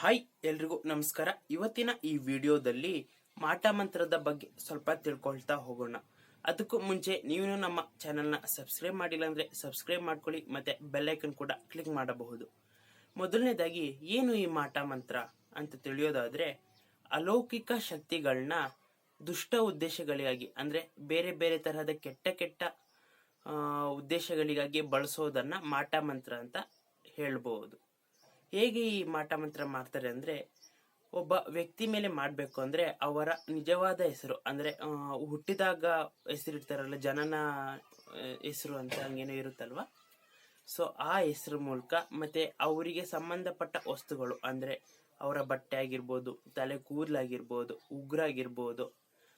Hi ಎಲ್ರಿಗೂ ನಮಸ್ಕಾರ. ಇವತ್ತಿನ ಈ ವಿಡಿಯೋದಲ್ಲಿ ಮಾಟ ಮಂತ್ರದ ಬಗ್ಗೆ ಸ್ವಲ್ಪ ತಿಳ್ಕೊಳ್ತಾ ಹೋಗೋಣ. ಅದಕ್ಕೂ ಮುಂಚೆ ನೀವು ನಮ್ಮ ಚಾನೆಲ್ನ ಸಬ್ಸ್ಕ್ರೈಬ್ ಮಾಡಿಲ್ಲ ಅಂದ್ರೆ ಸಬ್ಸ್ಕ್ರೈಬ್ ಮಾಡ್ಕೊಳ್ಳಿ ಮತ್ತೆ ಬೆಲ್ಲೈಕನ್ ಕೂಡ ಕ್ಲಿಕ್ ಮಾಡಬಹುದು. ಮೊದಲನೇದಾಗಿ, ಏನು ಈ ಮಾಟ ಮಂತ್ರ ಅಂತ ತಿಳಿಯೋದಾದ್ರೆ, ಅಲೌಕಿಕ ಶಕ್ತಿಗಳನ್ನ ದುಷ್ಟ ಉದ್ದೇಶಗಳಿಗಾಗಿ, ಅಂದ್ರೆ ಬೇರೆ ಬೇರೆ ತರಹದ ಕೆಟ್ಟ ಕೆಟ್ಟ ಉದ್ದೇಶಗಳಿಗಾಗಿ ಬಳಸೋದನ್ನ ಮಾಟ ಮಂತ್ರ ಅಂತ ಹೇಳ್ಬಹುದು. ಹೇಗೆ ಈ ಮಾಟ ಮಂತ್ರ ಮಾಡ್ತಾರೆ ಅಂದರೆ ಒಬ್ಬ ವ್ಯಕ್ತಿ ಮೇಲೆ ಮಾಡಬೇಕು ಅಂದರೆ ಅವರ ನಿಜವಾದ ಹೆಸರು, ಅಂದರೆ ಹುಟ್ಟಿದಾಗ ಹೆಸರಿಡ್ತಾರಲ್ಲ, ಜನನ ಹೆಸರು ಅಂತ ಹಂಗೇನೋ ಇರುತ್ತಲ್ವಾ? ಸೊ ಆ ಹೆಸರು ಮೂಲಕ ಮತ್ತು ಅವರಿಗೆ ಸಂಬಂಧಪಟ್ಟ ವಸ್ತುಗಳು, ಅಂದರೆ ಅವರ ಬಟ್ಟೆ ಆಗಿರ್ಬೋದು, ತಲೆ ಕೂದಲಾಗಿರ್ಬೋದು, ಉಗ್ರಾಗಿರ್ಬೋದು,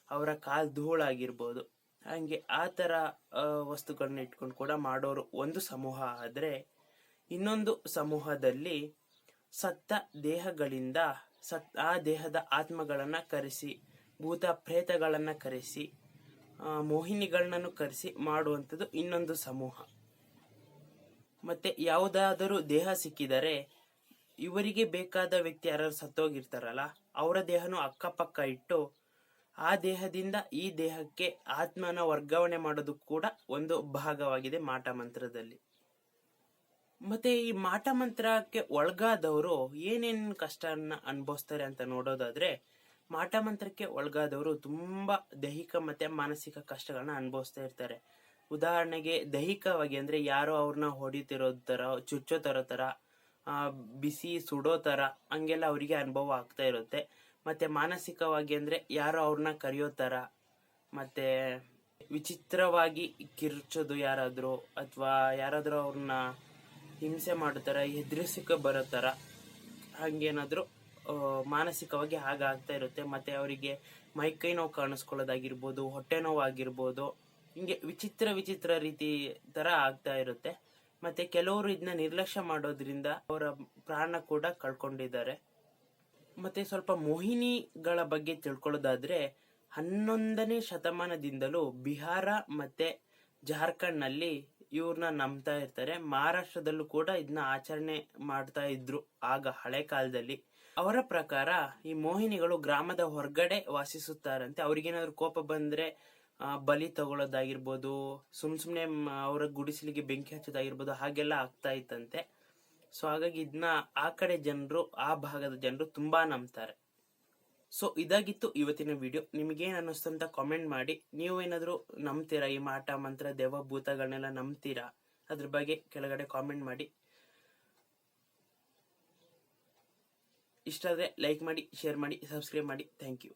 ಅವರ ಕಾಲು ಧೂಳಾಗಿರ್ಬೋದು, ಹಂಗೆ ಆ ಥರ ವಸ್ತುಗಳನ್ನ ಇಟ್ಕೊಂಡು ಕೂಡ ಮಾಡೋರು ಒಂದು ಸಮೂಹ ಆದ್ರೆ ಇನ್ನೊಂದು ಸಮೂಹದಲ್ಲಿ ಸತ್ತ ದೇಹಗಳಿಂದ ಸತ್, ಆ ದೇಹದ ಆತ್ಮಗಳನ್ನು ಕರೆಸಿ, ಭೂತ ಪ್ರೇತಗಳನ್ನು ಕರೆಸಿ ಮೋಹಿನಿಗಳನ್ನು ಕರೆಸಿ ಮಾಡುವಂಥದ್ದು ಇನ್ನೊಂದು ಸಮೂಹ. ಮತ್ತೆ ಯಾವುದಾದರೂ ದೇಹ ಸಿಕ್ಕಿದರೆ ಇವರಿಗೆ ಬೇಕಾದ ವ್ಯಕ್ತಿ ಯಾರು ಸತ್ತೋಗಿರ್ತಾರಲ್ಲ, ಅವರ ದೇಹನು ಅಕ್ಕಪಕ್ಕ ಇಟ್ಟು ಆ ದೇಹದಿಂದ ಈ ದೇಹಕ್ಕೆ ಆತ್ಮನ ವರ್ಗಾವಣೆ ಮಾಡೋದು ಕೂಡ ಒಂದು ಭಾಗವಾಗಿದೆ ಮಾಟ ಮಂತ್ರದಲ್ಲಿ. ಮತ್ತೆ ಈ ಮಾಟ ಮಂತ್ರಕ್ಕೆ ಒಳಗಾದವರು ಏನೇನ್ ಕಷ್ಟನ ಅನುಭವಿಸ್ತಾರೆ ಅಂತ ನೋಡೋದಾದ್ರೆ, ಮಾಟ ಮಂತ್ರಕ್ಕೆ ಒಳಗಾದವರು ತುಂಬಾ ದೈಹಿಕ ಮತ್ತೆ ಮಾನಸಿಕ ಕಷ್ಟಗಳನ್ನ ಅನುಭವಿಸ್ತಾ ಇರ್ತಾರೆ. ಉದಾಹರಣೆಗೆ ದೈಹಿಕವಾಗಿ ಅಂದ್ರೆ ಯಾರೋ ಅವ್ರನ್ನ ಹೊಡಿತಿರೋ ತರ, ಚುಚ್ಚೋ ತರೋ ತರ ಬಿಸಿ ಸುಡೋ ತರ ಹಂಗೆಲ್ಲ ಅವರಿಗೆ ಅನುಭವ ಆಗ್ತಾ ಇರುತ್ತೆ. ಮತ್ತೆ ಮಾನಸಿಕವಾಗಿ ಅಂದ್ರೆ ಯಾರೋ ಅವ್ರನ್ನ ಕರೆಯೋ ತರ, ಮತ್ತೆ ವಿಚಿತ್ರವಾಗಿ ಕಿರ್ಚೋದು ಯಾರಾದ್ರೂ ಅಥವಾ ಯಾರಾದ್ರೂ ಅವ್ರನ್ನ ಹಿಂಸೆ ಮಾಡೋ ತರ ಬರತ್ತಾರ ಬರೋ ಥರ ಹಂಗೇನಾದ್ರೂ ಮಾನಸಿಕವಾಗಿ ಹಾಗಾಗ್ತಾ ಇರುತ್ತೆ. ಮತ್ತೆ ಅವರಿಗೆ ಮೈಕೈ ನೋವು ಕಾಣಿಸ್ಕೊಳ್ಳೋದಾಗಿರ್ಬೋದು, ಹೊಟ್ಟೆ ನೋವು ಆಗಿರ್ಬೋದು, ಹಿಂಗೆ ವಿಚಿತ್ರ ವಿಚಿತ್ರ ರೀತಿ ತರ ಆಗ್ತಾ ಇರುತ್ತೆ. ಮತ್ತೆ ಕೆಲವರು ಇದನ್ನ ನಿರ್ಲಕ್ಷ್ಯ ಮಾಡೋದ್ರಿಂದ ಅವರ ಪ್ರಾಣ ಕೂಡ ಕಳ್ಕೊಂಡಿದ್ದಾರೆ. ಮತ್ತೆ ಸ್ವಲ್ಪ ಮೋಹಿನಿಗಳ ಬಗ್ಗೆ ತಿಳ್ಕೊಳ್ಳೋದಾದ್ರೆ, ಹನ್ನೊಂದನೇ ಶತಮಾನದಿಂದಲೂ ಬಿಹಾರ ಮತ್ತೆ ಜಾರ್ಖಂಡ್ನಲ್ಲಿ ಇವ್ರನ್ನ ನಂಬ್ತಾ ಇರ್ತಾರೆ. ಮಹಾರಾಷ್ಟ್ರದಲ್ಲೂ ಕೂಡ ಇದನ್ನ ಆಚರಣೆ ಮಾಡ್ತಾ ಇದ್ರು ಆಗ ಹಳೆ ಕಾಲದಲ್ಲಿ. ಅವರ ಪ್ರಕಾರ ಈ ಮೋಹಿನಿಗಳು ಗ್ರಾಮದ ಹೊರಗಡೆ ವಾಸಿಸುತ್ತಾರಂತೆ. ಅವ್ರಿಗೇನಾದ್ರು ಕೋಪ ಬಂದ್ರೆ ಬಲಿ ತಗೊಳ್ಳೋದಾಗಿರ್ಬೋದು, ಸುಮ್ ಸುಮ್ನೆ ಅವರ ಗುಡಿಸಲಿಗೆ ಬೆಂಕಿ ಹಚ್ಚೋದಾಗಿರ್ಬೋದು, ಹಾಗೆಲ್ಲ ಆಗ್ತಾ ಇತ್ತಂತೆ. ಸೊ ಹಾಗಾಗಿ ಇದನ್ನ ಆ ಕಡೆ ಜನರು, ಆ ಭಾಗದ ಜನರು ತುಂಬಾ ನಂಬ್ತಾರೆ. ಸೊ ಇದಾಗಿತ್ತು ಇವತ್ತಿನ ವಿಡಿಯೋ ನಿಮಗೇನು ಅನ್ನಿಸ್ತು ಅಂತ ಕಾಮೆಂಟ್ ಮಾಡಿ. ನೀವು ಏನಾದ್ರು ನಂಬ್ತೀರಾ ಈ ಮಾಟ, ಮಂತ್ರ ದೇವ ಭೂತಗಳನ್ನೆಲ್ಲ ನಂಬ್ತೀರಾ? ಅದ್ರ ಬಗ್ಗೆ ಕೆಳಗಡೆ ಕಾಮೆಂಟ್ ಮಾಡಿ. ಇಷ್ಟಾದರೆ ಲೈಕ್ ಮಾಡಿ ಶೇರ್ ಮಾಡಿ ಸಬ್ಸ್ಕ್ರೈಬ್ ಮಾಡಿ. Thank you